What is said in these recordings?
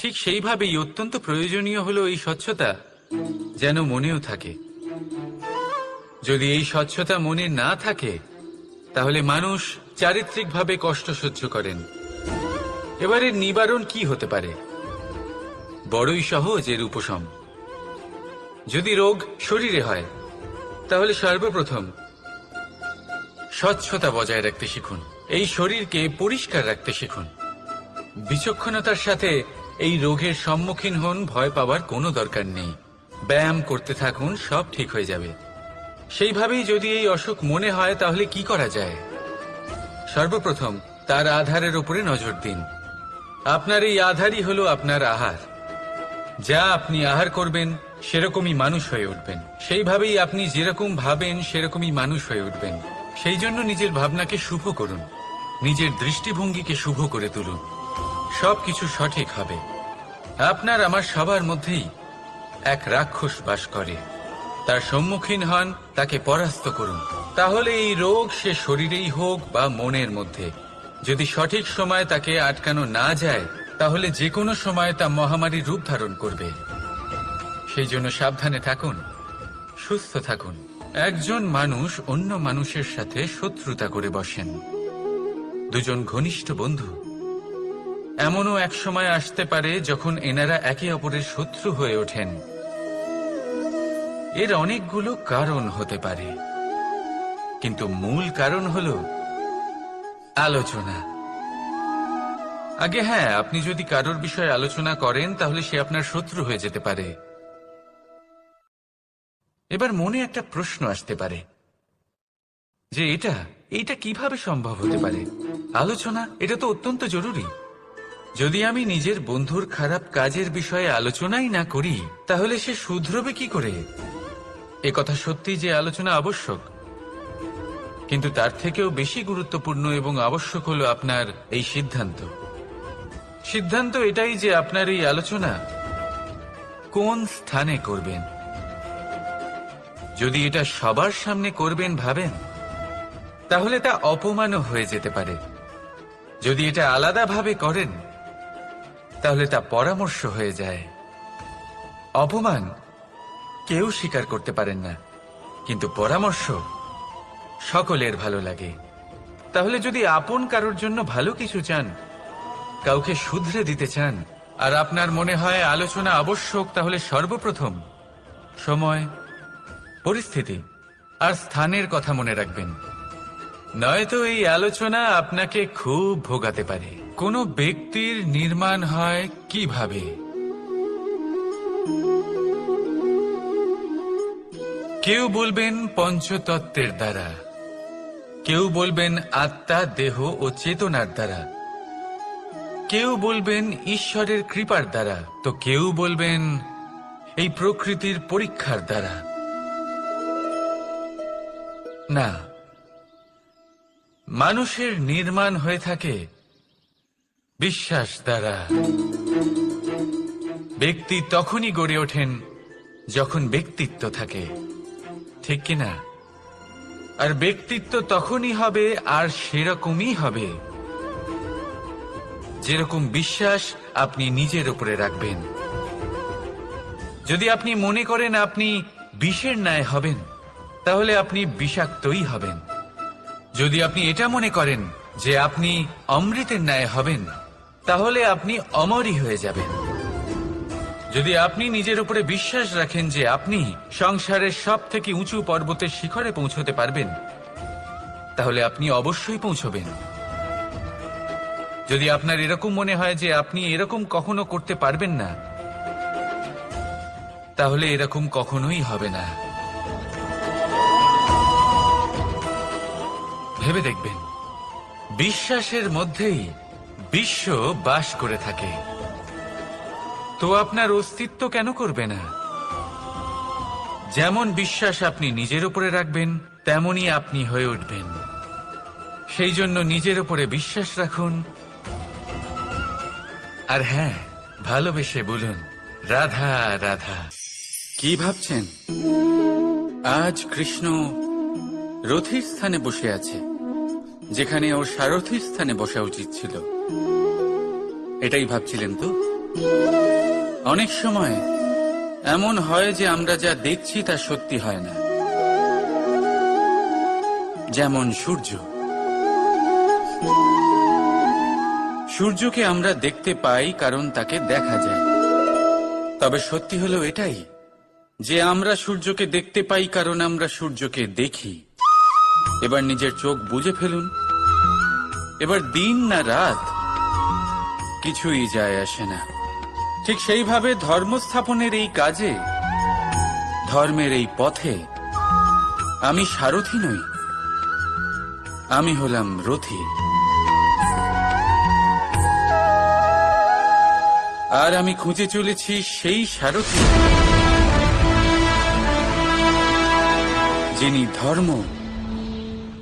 ঠিক সেইভাবেই অত্যন্ত প্রয়োজনীয় হলো এই স্বচ্ছতা যেন মনেও থাকে। যদি এই স্বচ্ছতা মনে না থাকে, তাহলে মানুষ চারিত্রিকভাবে কষ্ট সহ্য করেন। এবারে নিবারণ কি হতে পারে? বড়ই সহজ এর উপশম। যদি রোগ শরীরে হয়, তাহলে সর্বপ্রথম স্বচ্ছতা বজায় রাখতে শিখুন। এই শরীরকে পরিষ্কার রাখতে শিখুন। বিচক্ষণতার সাথে এই রোগের সম্মুখীন হন, ভয় পাওয়ার কোনো দরকার নেই। ব্যায়াম করতে থাকুন, সব ঠিক হয়ে যাবে। সেইভাবেই যদি এই অসুখ মনে হয়, তাহলে কি করা যায়? সর্বপ্রথম, তার আধারের উপরে নজর দিন। আপনার এই আধারই হলো আপনার আহার। যা আপনি আহার করবেন, সেরকমই মানুষ হয়ে উঠবেন। সেইভাবেই আপনি যেরকম ভাবেন, সেরকমই মানুষ হয়ে উঠবেন। সেই জন্য নিজের ভাবনাকে শুভ করুন। নিজের দৃষ্টিভঙ্গিকে শুভ করে তুলুন। সবকিছু সঠিক হবে। আপনার আমার সবার মধ্যেই এক রাক্ষস বাস করে। তার সম্মুখীন হন, তাকে পরাস্ত করুন। তাহলে এই রোগ সে শরীরেই হোক বা মনের মধ্যে। যদি সঠিক সময় তাকে আটকানো না যায়, তাহলে যে কোনো সময় তা মহামারীর রূপ ধারণ করবে। সেই জন্য সাবধানে থাকুন, সুস্থ থাকুন। একজন মানুষ অন্য মানুষের সাথে শত্রুতা করে বসেন। দুজন ঘনিষ্ঠ বন্ধু এমনও এক সময় আসতে পারে যখন এনারা একে অপরের শত্রু হয়ে ওঠেন। এর অনেকগুলো কারণ হতে পারে। কিন্তু মূল কারণ হল আলোচনা। আগে হ্যাঁ আপনি যদি কারোর বিষয়ে আলোচনা করেন, তাহলে সে আপনার শত্রু হয়ে যেতে পারে। এবার মনে একটা প্রশ্ন আসতে পারে। যে এটা এটা কীভাবে সম্ভব হতে পারে? আলোচনা, এটা তো অত্যন্ত জরুরি। যদি আমি নিজের বন্ধুর খারাপ কাজের বিষয়ে আলোচনাই না করি, তাহলে সে শুধরবে কি করে? এ কথা সত্যি যে আলোচনা আবশ্যক। কিন্তু তার থেকেও বেশি গুরুত্বপূর্ণ এবং আবশ্যক হলো আপনার এই সিদ্ধান্ত। সিদ্ধান্ত এটাই যে আপনার এই আলোচনা কোন স্থানে করবেন? যদি এটা সবার সামনে করবেন ভাবেন, তাহলে তা অপমানও হয়ে যেতে পারে। যদি এটা আলাদাভাবে করেন তাহলে তা পরামর্শ হয়ে যায়। অপমান কেউ স্বীকার করতে পারেন না, কিন্তু পরামর্শ সকলের ভালো লাগে। তাহলে যদি আপন কারোর জন্য ভালো কিছু চান, কাউকে শুধরে দিতে চান, আর আপনার মনে হয় আলোচনা আবশ্যক, তাহলে সর্বপ্রথম সময়, পরিস্থিতি আর স্থানের কথা মনে রাখবেন। নয়তো এই আলোচনা আপনাকে খুব ভোগাতে পারে। কোনো ব্যক্তির নির্মাণ হয় কীভাবে? কেউ বলবেন পঞ্চতত্ত্বের দ্বারা। কেউ বলবেন আত্মা, দেহ ও চেতনার দ্বারা। কেউ বলবেন ঈশ্বরের কৃপার দ্বারা। তো কেউ বলবেন এই প্রকৃতির পরীক্ষার দ্বারা। না, মানুষের নির্মাণ হয়ে থাকে বিশ্বাস দ্বারা। ব্যক্তি তখনই গড়ে ওঠেন যখন ব্যক্তিত্ব থাকে। ঠিক কিনা? আর ব্যক্তিত্ব তখনই হবে আর সেরকমই হবে। যেরকম বিশ্বাস আপনি নিজের উপরে রাখবেন। যদি আপনি মনে করেন আপনি বিষের ন্যায় হবেন, তাহলে আপনি বিষাক্তই হবেন। যদি আপনি এটা মনে করেন যে আপনি অমৃতের ন্যায় হবেন তাহলে আপনি অমরই হয়ে যাবেন। যদি আপনি নিজের উপরে বিশ্বাস রাখেন যে আপনি সংসারের সব থেকে উঁচু পর্বতের শিখরে পৌঁছতে পারবেন, তাহলে আপনি অবশ্যই পৌঁছবেন। যদি আপনার এরকম মনে হয় যে আপনি এরকম কখনো করতে পারবেন না, তাহলে এরকম কখনোই হবে না। ভেবে দেখবেন, বিশ্বাসের মধ্যেই বিশ্ব বাস করে থাকে। তো আপনার অস্তিত্ব কেন করবে না? যেমন বিশ্বাস আপনি নিজের উপরে রাখবেন, তেমনই আপনি হয়ে উঠবেন। সেই জন্য নিজের উপরে বিশ্বাস রাখুন। আর হ্যাঁ ভালোবেসে বলুন, রাধা রাধা। কি ভাবছেন? আজ কৃষ্ণ রথির স্থানে বসে আছে, যেখানে ওর সারথির স্থানে বসা উচিত ছিল। এটাই ভাবছিলেন তো? অনেক সময় এমন হয় যে আমরা যা দেখছি তা সত্যি হয় না। যেমন সূর্য। সূর্যকে আমরা দেখতে পাই কারণ তাকে দেখা যায়। তবে সত্যি হলো এটাই যে আমরা সূর্যকে দেখতে পাই কারণ আমরা সূর্যকে দেখি। এবার নিজের চোখ বুঝে ফেলুন। এবার দিন না রাত কিছুই যায় আসে না। ঠিক সেইভাবে ধর্ম স্থাপনের এই কাজে, ধর্মের এই পথে আমি সারথি নই। আমি হলাম রথী। আর আমি খুঁজে চলেছি সেই সারথি যিনি ধর্ম,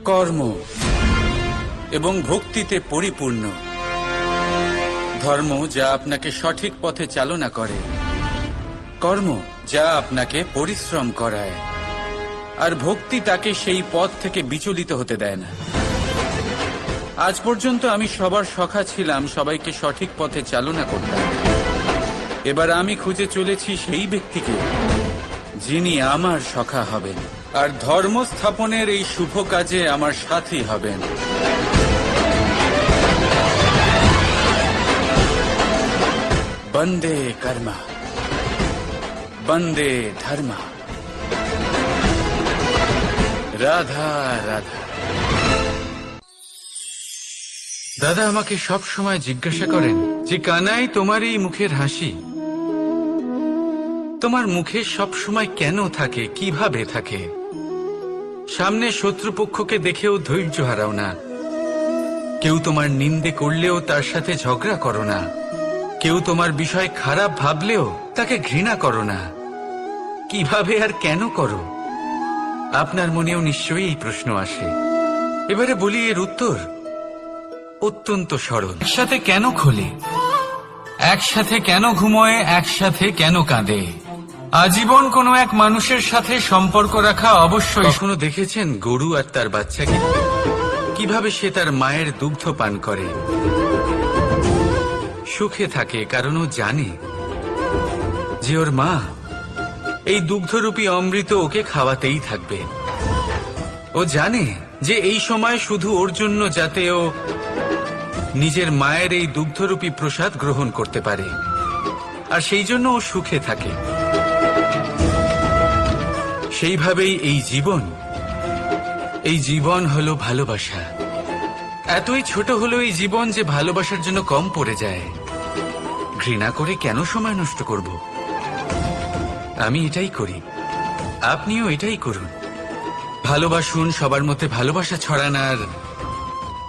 কর্ম এবং ভক্তিতে পরিপূর্ণ। ধর্ম যা আপনাকে সঠিক পথে চালনা করে। কর্ম যা আপনাকে পরিশ্রম করায়। আর ভক্তি তাকে সেই পথ থেকে বিচলিত হতে দেয় না। আজ পর্যন্ত আমি সবার সখা ছিলাম, সবাইকে সঠিক পথে চালনা করতাম। এবার আমি খুঁজে চলেছি সেই ব্যক্তিকে, যিনি আমার সখা হবেন। আর ধর্ম স্থাপনের এই শুভ কাজে আমার সাথী হবেন। বন্দে কর্মা। বন্দে ধর্ম। রাধা রাধা। দাদা আমাকে সব সময় জিজ্ঞাসা করেন যে, কানাই তোমার এই মুখের হাসি? তোমার মুখে সব সময় কেন থাকে, কীভাবে থাকে? সামনে শত্রুপক্ষকে দেখেও ধৈর্য হারাও না। কেউ তোমার নিন্দে করলেও তার সাথে ঝগড়া করো না। কেউ তোমার বিষয় খারাপ ভাবলেও তাকে ঘৃণা করো না। কীভাবে আর কেন করো? আপনার মনেও নিশ্চয়ই এই প্রশ্ন আসে। এবারে বলি এর উত্তর। অত্যন্ত সরল। একসাথে কেন খোলে? একসাথে কেন ঘুমোয়? একসাথে কেন কাঁদে? আজীবন কোনো এক মানুষের সাথে সম্পর্ক রাখা অবশ্যই কখনো দেখেছেন গরু আর তার বাচ্চাকে? কীভাবে সে তার মায়ের দুগ্ধ পান করে? সুখে থাকে, কারণ ও জানে যে ওর মা এই দুগ্ধরূপী অমৃত ওকে খাওয়াতেই থাকবে। ও জানে যে এই সময় শুধু ওর জন্য যাতে ও নিজের মায়ের এই দুগ্ধরূপী প্রসাদ গ্রহণ করতে পারে, আর সেই জন্য ও সুখে থাকে। সেইভাবেই এই জীবন এই জীবন হলো ভালোবাসা। এতই ছোট হলো এই জীবন যে ভালোবাসার জন্য কম পড়ে যায়। ঘৃণা করে কেন সময় নষ্ট করব? আমি এটাই করি। আপনিও এটাই করুন। ভালোবাসুন, সবার মধ্যে ভালোবাসা ছড়ানার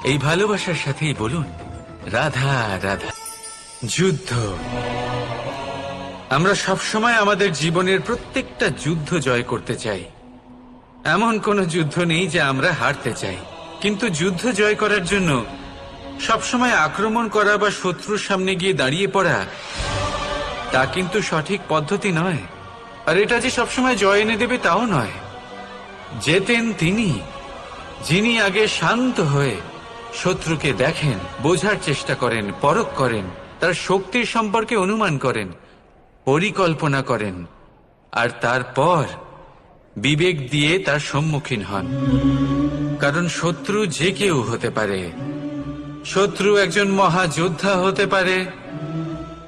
এই ভালোবাসার সাথেই বলুন, রাধা রাধা। যুদ্ধ। আমরা সবসময় আমাদের জীবনের প্রত্যেকটা যুদ্ধ জয় করতে চাই। এমন কোনো যুদ্ধ নেই যে আমরা হারতে চাই। কিন্তু যুদ্ধ জয় করার জন্য সবসময় আক্রমণ করা বা শত্রুর সামনে গিয়ে দাঁড়িয়ে পড়া, তা কিন্তু সঠিক পদ্ধতি নয়। আর এটা যে সবসময় জয় এনে দেবে তাও নয়। যেতেন তিনি, যিনি আগে শান্ত হয়ে শত্রুকে দেখেন, বোঝার চেষ্টা করেন, পরখ করেন, তার শক্তির সম্পর্কে অনুমান করেন, পরিকল্পনা করেন, আর তারপর বিবেক দিয়ে তার সম্মুখীন হন। কারণ শত্রু যে কেউ হতে পারে শত্রু একজন মহাযোদ্ধা হতে পারে,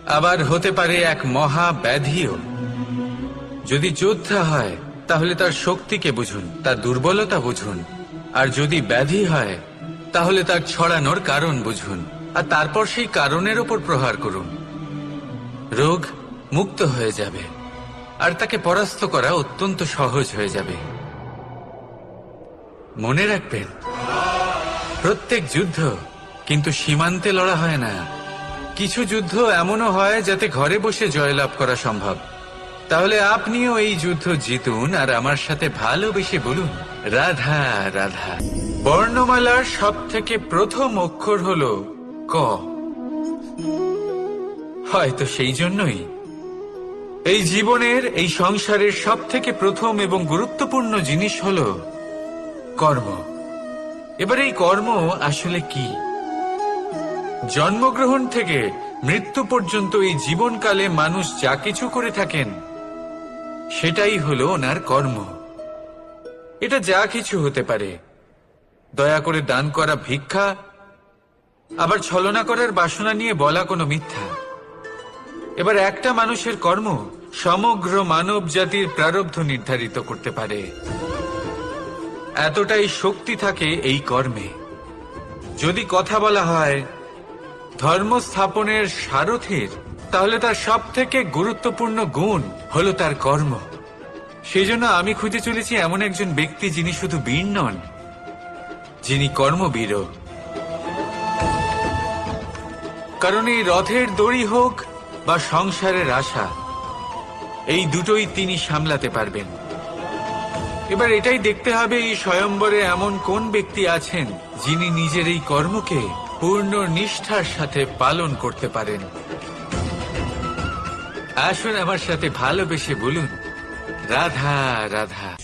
আবার হতে পারে এক মহা ব্যাধিও যদি যোদ্ধা হয়, তাহলে তার শক্তিকে বুঝুন, তার দুর্বলতা বুঝুন। আর যদি ব্যাধি হয়, তাহলে তার ছড়ানোর কারণ বুঝুন। আর তারপর সেই কারণের ওপর প্রহার করুন। রোগ মুক্ত হয়ে যাবে, আর তাকে পরাস্ত করা অত্যন্ত সহজ হয়ে যাবে। মনে রাখবেন, প্রত্যেক যুদ্ধ কিন্তু সীমান্তে লড়া হয় না। কিছু যুদ্ধ এমনও হয় যাতে ঘরে বসে জয়লাভ করা সম্ভব। তাহলে আপনিও এই যুদ্ধ জিতুন আর আমার সাথে ভালোবেসে বলুন, রাধা রাধা। বর্ণমালার সব থেকে প্রথম অক্ষর হল ক। হয়তো সেই জন্যই। এই জীবনের, এই সংসারের সব থেকে প্রথম এবং গুরুত্বপূর্ণ জিনিস হল কর্ম। এবার এই কর্ম আসলে কি? জন্মগ্রহণ থেকে মৃত্যু পর্যন্ত এই জীবনকালে মানুষ যা কিছু করে থাকেন, সেটাই হলো ওনার কর্ম। এটা যা কিছু হতে পারে। দয়া করে দান করা ভিক্ষা, আবার ছলনা করার বাসনা নিয়ে বলা কোনো মিথ্যা। এবার একটা মানুষের কর্ম সমগ্র মানব জাতির প্রারব্ধ নির্ধারিত করতে পারে। এতটাই শক্তি থাকে এই কর্মে। যদি কথা বলা হয় ধর্ম স্থাপনের সারথীর, তাহলে তার সব থেকে গুরুত্বপূর্ণ গুণ হলো তার কর্ম। সেই জন্য আমি খুঁজে চলেছি এমন একজন ব্যক্তি যিনি শুধু বীর নন, যিনি কর্মবীরও। কারণ এই রথের দড়ি হোক বা সংসারের আশা, এই দুটোই তিনি সামলাতে পারবেন। এবার এটাই দেখতে হবে এই স্বয়ম্বরে এমন কোন ব্যক্তি আছেন যিনি নিজের এই কর্মকে পূর্ণ নিষ্ঠার সাথে পালন করতে পারেন। আসুন আমার সাথে ভালোবেসে বলুন, রাধা রাধা।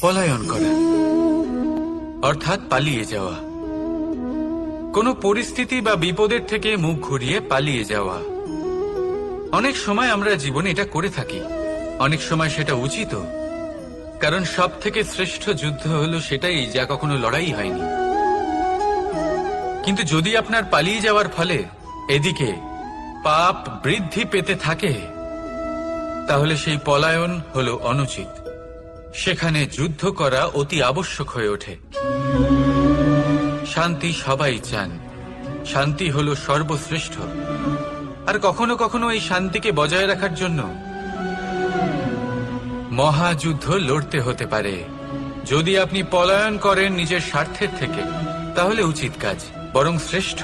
পলায়ন করা। অর্থাৎ পালিয়ে যাওয়া। কোনো পরিস্থিতি বা বিপদের থেকে মুখ ঘুরিয়ে পালিয়ে যাওয়া। অনেক সময় আমরা জীবনে এটা করে থাকি। অনেক সময় সেটা উচিত কারণ সব থেকে শ্রেষ্ঠ যুদ্ধ হলো সেটাই যা কখনো লড়াই হয়নি। কিন্তু যদি আপনার পালিয়ে যাওয়ার ফলে এদিকে পাপ বৃদ্ধি পেতে থাকে, তাহলে সেই পলায়ন হল অনুচিত। সেখানে যুদ্ধ করা অতি আবশ্যক হয়ে ওঠে। শান্তি সবাই চান। শান্তি হলো সর্বশ্রেষ্ঠ। আর কখনো কখনো এই শান্তিকে বজায় রাখার জন্য মহাযুদ্ধ লড়তে হতে পারে। যদি আপনি পলায়ন করেন নিজের স্বার্থের থেকে, তাহলে উচিত কাজ। বরং শ্রেষ্ঠ।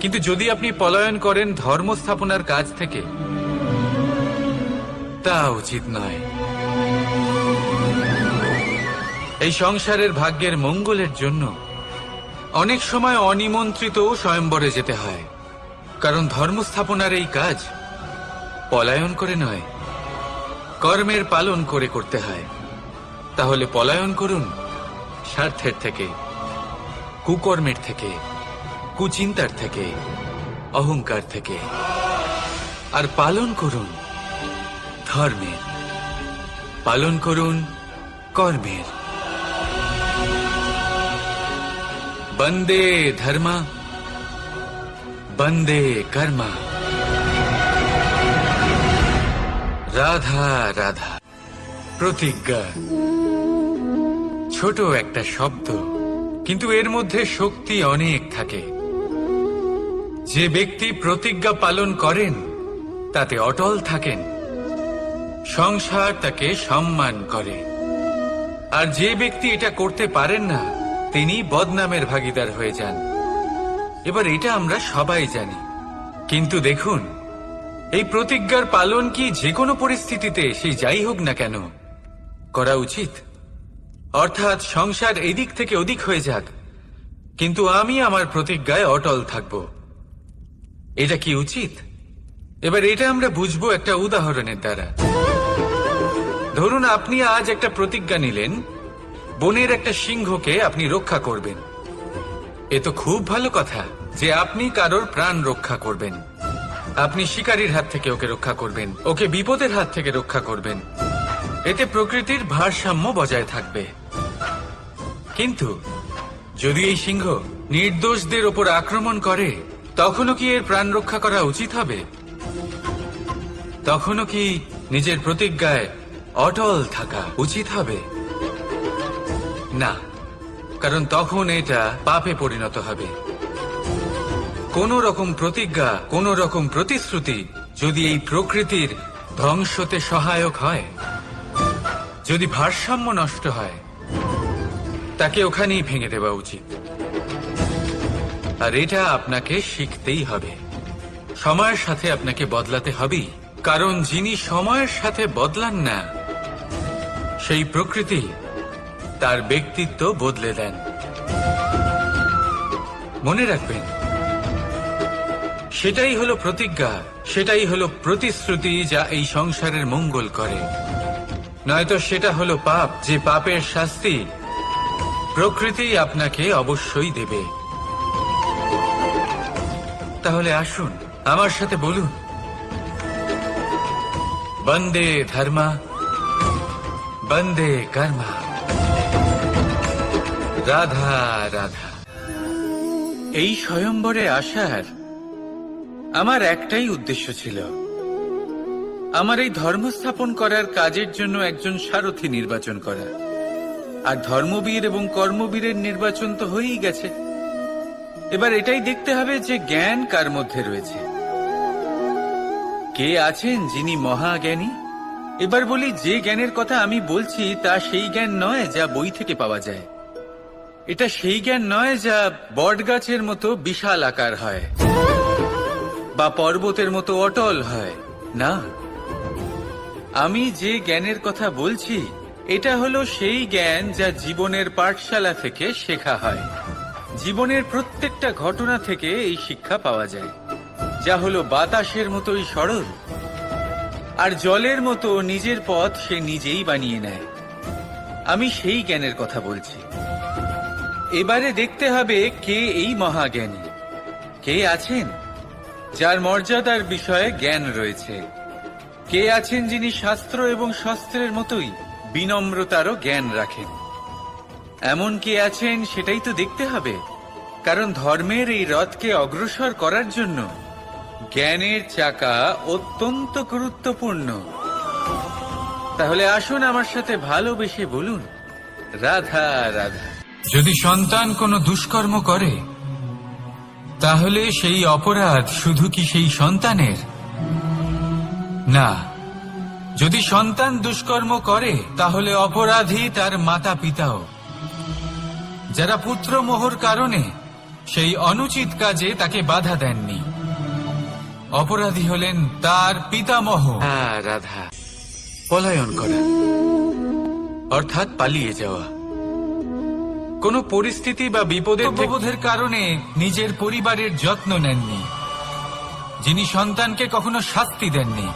কিন্তু যদি আপনি পলায়ন করেন ধর্ম স্থাপনার কাজ থেকে, তা উচিত নয়। এই সংসারের ভাগ্যের মঙ্গলের জন্য অনেক সময় অনিমন্ত্রিত স্বয়ম্বরে যেতে হয়। কারণ ধর্ম স্থাপনার এই কাজ পলায়ন করে নয়, কর্মের পালন করে করতে হয়। তাহলে পলায়ন করুন স্বার্থের থেকে, কুকর্মের থেকে। কুচিন্তার থেকে, অহংকার থেকে। আর পালন করুন ধর্মের। পালন করুন কর্মের। বন্দে ধর্মা, বন্দে কর্মা। রাধা রাধা। প্রতিজ্ঞা। ছোট একটা শব্দ, কিন্তু এর মধ্যে শক্তি অনেক থাকে। যে ব্যক্তি প্রতিজ্ঞা পালন করেন, তাতে অটল থাকেন। সংসার তাকে সম্মান করে। আর যে ব্যক্তি এটা করতে পারেন না, তিনি বদনামের ভাগিদার হয়ে যান। এবার এটা আমরা সবাই জানি। কিন্তু দেখুন, এই প্রতিজ্ঞার পালন কি যে কোনো পরিস্থিতিতে সেই যাই হোক না কেন, করা উচিত। অর্থাৎ সংসার এদিক থেকে ওদিক হয়ে যাক। কিন্তু আমি আমার প্রতিজ্ঞায় অটল থাকব। এটা কি উচিত? এবার এটা আমরা বুঝব একটা উদাহরণের দ্বারা। ধরুন আপনি আজ একটা প্রতিজ্ঞা নিলেন, বনের একটা সিংহকে আপনি রক্ষা করবেন। এ তো খুব ভালো কথা যে আপনি কারোর প্রাণ রক্ষা করবেন। আপনি শিকারীর হাত থেকে ওকে রক্ষা করবেন, ওকে বিপদের হাত থেকে রক্ষা করবেন। এতে প্রকৃতির ভারসাম্য বজায় থাকবে। কিন্তু যদি এই সিংহ নির্দোষদের ওপর আক্রমণ করে তখনও কি এর প্রাণ রক্ষা করা উচিত হবে? তখনও কি নিজের প্রতিজ্ঞায় অটল থাকা উচিত হবে? না, কারণ তখন এটা পাপে পরিণত হবে। কোন রকম প্রতিজ্ঞা, কোন রকম প্রতিশ্রুতি যদি এই প্রকৃতির ধ্বংসতে সহায়ক হয়, যদি ভারসাম্য নষ্ট হয়, তাকে ওখানেই ভেঙে দেওয়া উচিত। আর এটা আপনাকে শিখতেই হবে। সময়ের সাথে আপনাকে বদলাতে হবেই, কারণ যিনি সময়ের সাথে বদলান না, সেই প্রকৃতি তার ব্যক্তিত্ব বদলে দেন। মনে রাখবেন, সেটাই হলো প্রতিজ্ঞা, সেটাই হলো প্রতিশ্রুতি যা এই সংসারের মঙ্গল করে। নয়তো সেটা হলো পাপ, যে পাপের শাস্তি প্রকৃতি আপনাকে অবশ্যই দেবে। তাহলে আসুন, আমার সাথে বলুন। বন্দে ধর্মা, বন্দে কর্মা। রাধা রাধা। এই স্বয়ম্বরে আসার আমার একটাই উদ্দেশ্য ছিল। আমার এই ধর্ম স্থাপন করার কাজের জন্য একজন সারথি নির্বাচন করা। আর ধর্মবীর এবং কর্মবীরের নির্বাচন তো হয়েই গেছে। এবার এটাই দেখতে হবে যে জ্ঞান কার মধ্যে রয়েছে। কে আছেন যিনি মহাজ্ঞানী? এবার বলি, যে জ্ঞানের কথা আমি বলছি, তা সেই জ্ঞান নয় যা বই থেকে পাওয়া যায়। এটা সেই জ্ঞান নয় যা বটগাছের মতো বিশাল আকার হয়, বা পর্বতের মতো অটল হয়। না। আমি যে জ্ঞানের কথা বলছি, এটা হলো সেই জ্ঞান যা জীবনের পাঠশালা থেকে শেখা হয়। জীবনের প্রত্যেকটা ঘটনা থেকে এই শিক্ষা পাওয়া যায়। যা হলো বাতাসের মতোই সরল, আর জলের মতো নিজের পথ সে নিজেই বানিয়ে নেয়। আমি সেই জ্ঞানের কথা বলছি। এবারে দেখতে হবে কে এই মহাজ্ঞানী। কে আছেন? যার মর্যাদার বিষয়ে জ্ঞান রয়েছে। কে আছেন যিনি শাস্ত্র এবং শস্ত্রের মতোই বিনম্রতারও জ্ঞান রাখেন? এমন কে আছেন সেটাই তো দেখতে হবে। কারণ ধর্মের এই রথকে অগ্রসর করার জন্য জ্ঞানের চাকা অত্যন্ত গুরুত্বপূর্ণ। তাহলে আসুন আমার সাথে ভালোবেসে বলুন, রাধা রাধা। যদি সন্তান কোনো দুষ্কর্ম করে, তাহলে সেই অপরাধ শুধু কি সেই সন্তানের? না, যদি সন্তান দুষ্কর্ম করে, তাহলে অপরাধী তার মাতা পিতাও যারা পুত্র মোহর কারণে সেই অনুচিত কাজে তাকে বাধা দেননি। অপরাধী হলেন তার পিতামহ। হ্যাঁ রাধা। পলায়ন করা। অর্থাৎ পালিয়ে যাওয়া। কোন পরিস্থিতি বা বিপদের বিপদের কারণে নিজের পরিবারের যত্ন নেননি। যিনি সন্তানকে কখনো শাস্তি দেননি।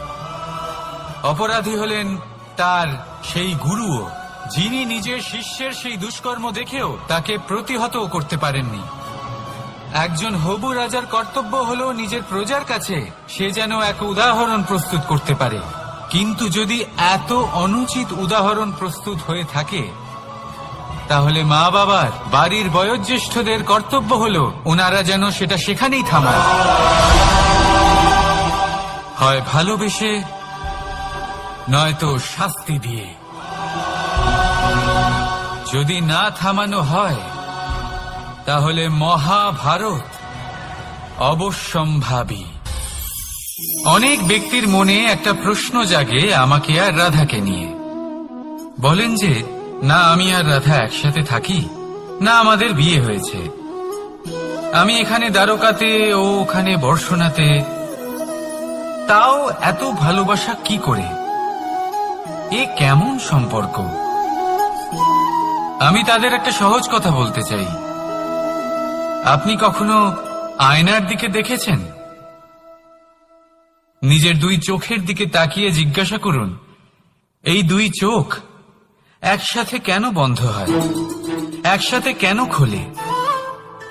অপরাধী হলেন তার সেই গুরুও। যিনি নিজের শিষ্যের সেই দুষ্কর্ম দেখেও তাকে প্রতিহত করতে পারেননি। একজন হবু রাজার কর্তব্য হল নিজের প্রজার কাছে সে যেন এক উদাহরণ প্রস্তুত করতে পারে। কিন্তু যদি এত অনুচিত উদাহরণ প্রস্তুত হয়ে থাকে, তাহলে মা বাবার বাড়ির বয়োজ্যেষ্ঠদের কর্তব্য হলো ওনারা যেন সেটা সেখানেই থামান হয় ভালোবেসে, নয়তো শাস্তি দিয়ে। যদি না থামানো হয়, তাহলে মহাভারত অবশ্যম্ভাবী। অনেক ব্যক্তির মনে একটা প্রশ্ন জাগে আমাকে আর রাধাকে নিয়ে। বলেন যে, না, আমি আর রাধা একসাথে থাকি, না আমাদের বিয়ে হয়েছে। আমি এখানে দ্বারকাতে ও ওখানে বর্ষণাতে, তাও এত ভালোবাসা কি করে? এ কেমন সম্পর্ক? আমি তাদের একটা সহজ কথা বলতে চাই। আপনি কখনো আয়নার দিকে দেখেছেন? নিজের দুই চোখের দিকে তাকিয়ে জিজ্ঞাসা করুন, এই দুই চোখ একসাথে কেন বন্ধ হয়? একসাথে কেন খোলে?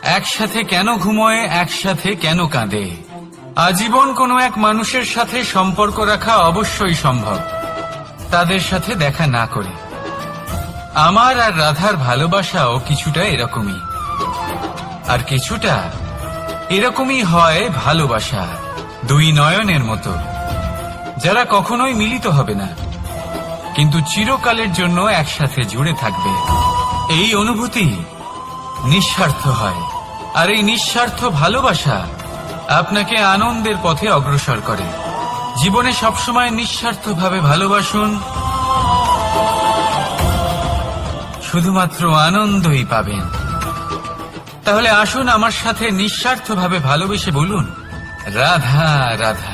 একসাথে কেন ঘুমোয়? একসাথে কেন কাঁদে? আজীবন কোনো এক মানুষের সাথে সম্পর্ক রাখা অবশ্যই সম্ভব। তাদের সাথে দেখা না করে। আমার আর রাধার ভালোবাসাও কিছুটা এরকমই। আর কিছুটা এরকমই হয় ভালোবাসা, দুই নয়নের মতো, যারা কখনোই মিলিত হবে না। কিন্তু চিরকালের জন্য একসাথে জুড়ে থাকবে। এই অনুভূতি নিঃস্বার্থ হয়। আর এই নিঃস্বার্থ ভালোবাসা আপনাকে আনন্দের পথে অগ্রসর করে। জীবনে সবসময় নিঃস্বার্থভাবে ভালোবাসুন শুধুমাত্র আনন্দই পাবেন। তাহলে আসুন আমার সাথে নিঃস্বার্থভাবে ভালোবেসে বলুন রাধা রাধা।